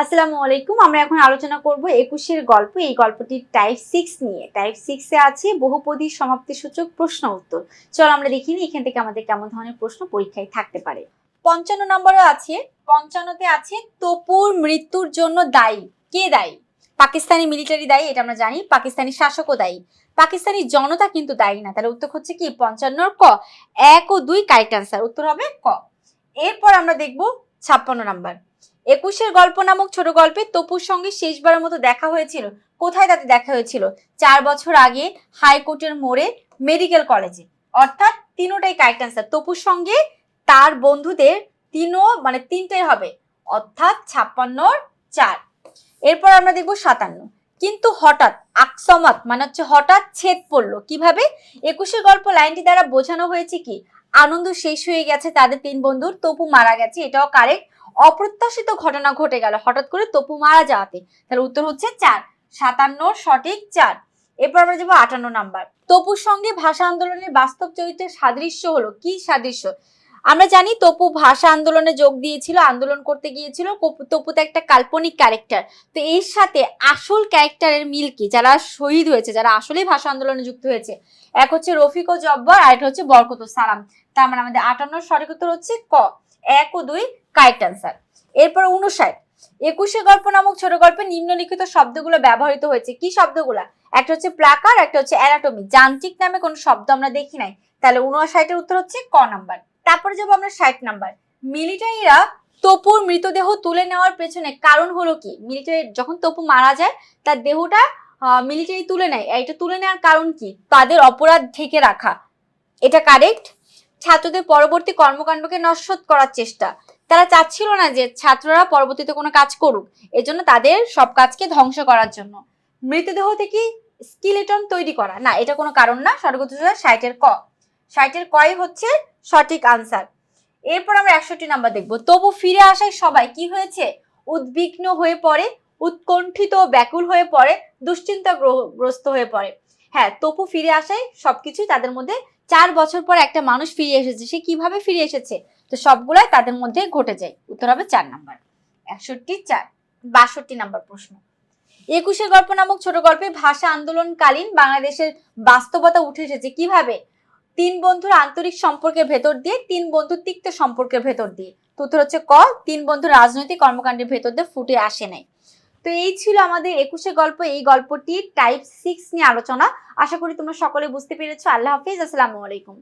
আসসালামু আলাইকুম। আমরা এখন আলোচনা করব একুশের গল্প। এই গল্পটির টাইপ সিক্স নিয়ে। টাইপ সিক্সে আছে বহুপদী সমাপ্তি সূচক প্রশ্ন উত্তর। চলো আমরা দেখি নি এখান থেকে আমাদের কেমন ধরনের প্রশ্ন পরীক্ষায় থাকতে পারে। পঞ্চান্ন নম্বরও আছে। পঞ্চান্নতে আছে, তপুর মৃত্যুর জন্য দায়ী? কে দায়ী? পাকিস্তানি মিলিটারি দায়ী, এটা আমরা জানি। পাকিস্তানি শাসকও দায়ী। পাকিস্তানি জনতা কিন্তু দায়ী না। তাহলে উত্তর হচ্ছে কি? পঞ্চান্নর ক। এক ও দুই কারেক্ট আনসার উত্তর হবে ক। এরপর আমরা দেখব ছাপ্পান্ন নাম্বার। একুশের গল্প নামক ছোট গল্পে তপুর সঙ্গে শেষবারের মতো দেখা হয়েছিল। কোথায় তাতে দেখা হয়েছিল? চার বছর আগে হাইকোর্টের মোড়ে মেডিকেল কলেজে। অর্থাৎ তিনোটাই কারেক্ট আনসার তপুর সঙ্গে তার বন্ধুদের তিনও মানে তিনটাই হবে। অর্থাৎ ছাপ্পান্নর চার। এরপর আমরা দেখব সাতান্ন। কিন্তু হঠাৎ, আকসমত মানে হচ্ছে হঠাৎ ছেদ পড়ল। কীভাবে? একুশের গল্প লাইনটি দ্বারা বোঝানো হয়েছে কি, আনন্দ শেষ হয়ে গেছে তাদের তিন বন্ধুর, তপু মারা গেছে, এটাও কারেক্ট অপ্রত্যাশিত ঘটনা ঘটে গেল, হঠাৎ করে তপু মারা যাওয়াতে। তাহলে উত্তর হচ্ছে চার, সাতান্নর সঠিক চার। এরপর আমরা যাব আটান্ন নাম্বার। তপুর সঙ্গে ভাষা আন্দোলনের বাস্তব চরিত্রের সাদৃশ্য হলো, কি সাদৃশ্য? আমরা জানি তপু ভাষা আন্দোলনে যোগ দিয়েছিল, আন্দোলন করতে গিয়েছিল। তপু তো একটা কাল্পনিক ক্যারেক্টার তো এর সাথে আসল ক্যারেক্টারের মিল কি? যারা শহীদ হয়েছে, যারা আসলেই ভাষা আন্দোলনে যুক্ত হয়েছে। এক হচ্ছে রফিক ও জব্বর, আর একটা হচ্ছে বরকত সালাম। তার মানে আমাদের আটান্ন সঠিক উত্তর হচ্ছে ক। এক ও দুই কারেক্ট অ্যান্সার এরপর উনষাট একুশে গল্প নামক ছোট গল্পে নিম্নলিখিত শব্দগুলো ব্যবহৃত হয়েছে। কি শব্দগুলা? একটা হচ্ছে প্লাকার, একটা হচ্ছে অ্যানাটমি যান্ত্রিক নামে কোনো শব্দ আমরা দেখি নাই। তাহলে উনষাটের উত্তর হচ্ছে ক নাম্বার তারপরে যাব আমরা ষাট নাম্বার। মিলিটারিরা তপুর মৃতদেহ তুলে নেওয়ার পেছনে কারণ হলো কি? মিলিটারি যখন তপু মারা যায়, তার দেহটা মিলিটারি তুলে নেয়। এটা তুলে নেওয়ার কারণ কি? তাদের অপরাধ ঢেকে রাখা। এটা কারেক্ট ছাত্রদের পরবর্তী কর্মকাণ্ডকে নস্বত করার চেষ্টা। তারা চাচ্ছিল না যে ছাত্ররা পরবর্তীতে কোনো কাজ করুক। এজন্য তাদের সব কাজকে ধ্বংস করার জন্য। মৃতদেহ থেকে স্কিলেটন তৈরি করা। না, এটা কোনো কারণ না। হচ্ছে ষাটের ক। ষাটের কয় হচ্ছে সঠিক আনসার এরপর আমরা একষট্টি নাম্বার দেখব। তবু ফিরে আসায় সবাই কি হয়েছে? উদ্বিগ্ন হয়ে পড়ে, উৎকণ্ঠিত ব্যাকুল হয়ে পড়ে দুশ্চিন্তা গ্রস্ত হয়ে পড়ে। হ্যাঁ তপু ফিরে আসায় সবকিছুই তাদের মধ্যে চার বছর পর একটা মানুষ ফিরে এসেছে। সে কীভাবে ফিরে এসেছে? তো সবগুলাই তাদের মধ্যে ঘটে যায়। উত্তর হবে চার নাম্বার একষট্টি চার। বাষট্টি নাম্বার প্রশ্ন। একুশের গল্প নামক ছোট গল্পে ভাষা আন্দোলনকালীন বাংলাদেশের বাস্তবতা উঠে এসেছে। কীভাবে? তিন বন্ধুর আন্তরিক সম্পর্কের ভেতর দিয়ে, তিন বন্ধুর তিক্ত সম্পর্কের ভেতর দিয়ে। তো উত্তর হচ্ছে ক, তিন বন্ধুর রাজনৈতিক কর্মকাণ্ডের ভেতর দিয়ে ফুটে আসে নাই। তো এই ছিল আমাদের একুশে গল্প। এই গল্পটি টাইপ সিক্স নিয়ে আলোচনা। আশা করি তোমরা সকলে বুঝতে পেরেছ। আল্লাহ হাফিজ। আসসালামু আলাইকুম।